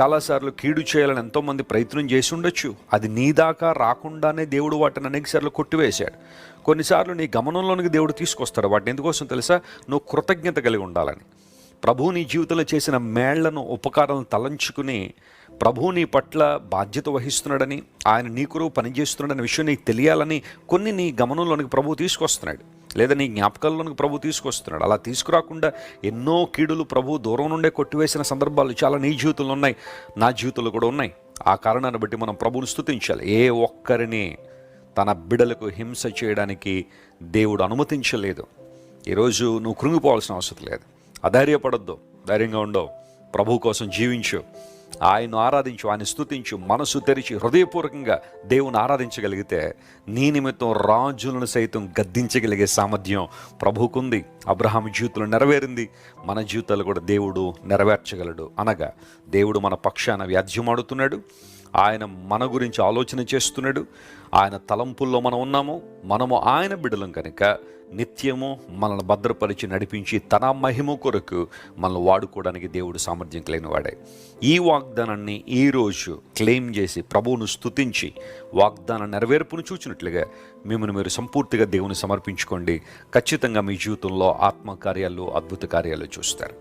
చాలాసార్లు కీడు చేయాలని ఎంతోమంది ప్రయత్నం చేసి ఉండొచ్చు. అది నీ దాకా రాకుండానే దేవుడు వాటిని అనేకసార్లు కొట్టివేశాడు. కొన్నిసార్లు నీ గమనంలోనికి దేవుడు తీసుకొస్తాడు. వాటిని ఎందుకోసం తెలుసా? నువ్వు కృతజ్ఞత కలిగి ఉండాలని. ప్రభువు నీ జీవితంలో చేసిన మేళ్ళను ఉపకారాలను తలంచుకుని ప్రభువు నీ పట్ల బాధ్యత వహిస్తున్నాడని ఆయన నీ కొరకు పనిచేస్తున్నాడనే విషయం నీకు తెలియాలని కొన్ని నీ గమనంలోనికి ప్రభువు తీసుకొస్తున్నాడు. లేదా నీ జ్ఞాపకాల్లోనికి ప్రభు తీసుకొస్తున్నాడు. అలా తీసుకురాకుండా ఎన్నో కీడులు ప్రభు దూరం నుండే కొట్టివేసిన సందర్భాలు చాలా నీ జీవితంలో ఉన్నాయి. నా జీవితంలో కూడా ఉన్నాయి. ఆ కారణాన్ని బట్టి మనం ప్రభువుని స్తుతించాలి. ఏ ఒక్కరిని తన బిడలకు హింస చేయడానికి దేవుడు అనుమతించలేదు. ఈరోజు నువ్వు కృంగిపోవాల్సిన అవసరం లేదు. అధైర్యపడొద్దు. ధైర్యంగా ఉండవు. ప్రభు కోసం జీవించు. ఆయన్ను ఆరాధించు ఆయన స్తుతించు మనసు తెరిచి హృదయపూర్వకంగా దేవుని ఆరాధించగలిగితే నీ నిమిత్తం రాజులను సైతం గద్దించగలిగే సామర్థ్యం ప్రభుకుంది అబ్రహాం జీవితంలో నెరవేరింది. మన జీవితాలు కూడా దేవుడు నెరవేర్చగలడు. అనగా దేవుడు మన పక్షాన వ్యాధ్యమాడుతున్నాడు. ఆయన మన గురించి ఆలోచన చేస్తున్నాడు. ఆయన తలంపుల్లో మనం ఉన్నాము. మనము ఆయన బిడలం కనుక నిత్యము మనల్ని భద్రపరిచి నడిపించి తన మహిమ కొరకు మనల్ని వాడుకోవడానికి దేవుడు సామర్థ్యం కలిగిన వాడే. ఈ వాగ్దానాన్ని ఈరోజు క్లెయిమ్ చేసి ప్రభువును స్తుతించి వాగ్దాన నెరవేర్పును చూచినట్లుగా మిమ్మల్ని మీరు సంపూర్తిగా దేవుని సమర్పించుకోండి. ఖచ్చితంగా మీ జీవితంలో ఆత్మకార్యాలు అద్భుత కార్యాలు చూస్తారు.